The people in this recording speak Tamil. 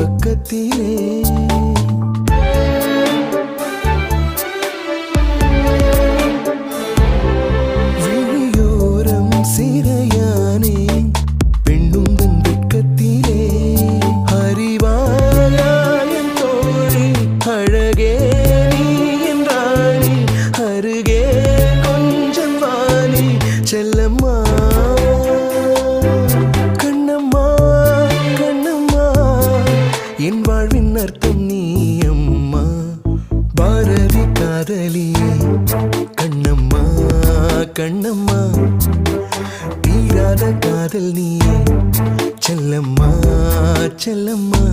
பக்கத்திலே என் வாழ்வின் அர்த்தம் நீ அம்மா. பாரதி காதலி. கண்ணம்மா கண்ணம்மா. தீராத காதல் நீ செல்லம்மா செல்லம்மா.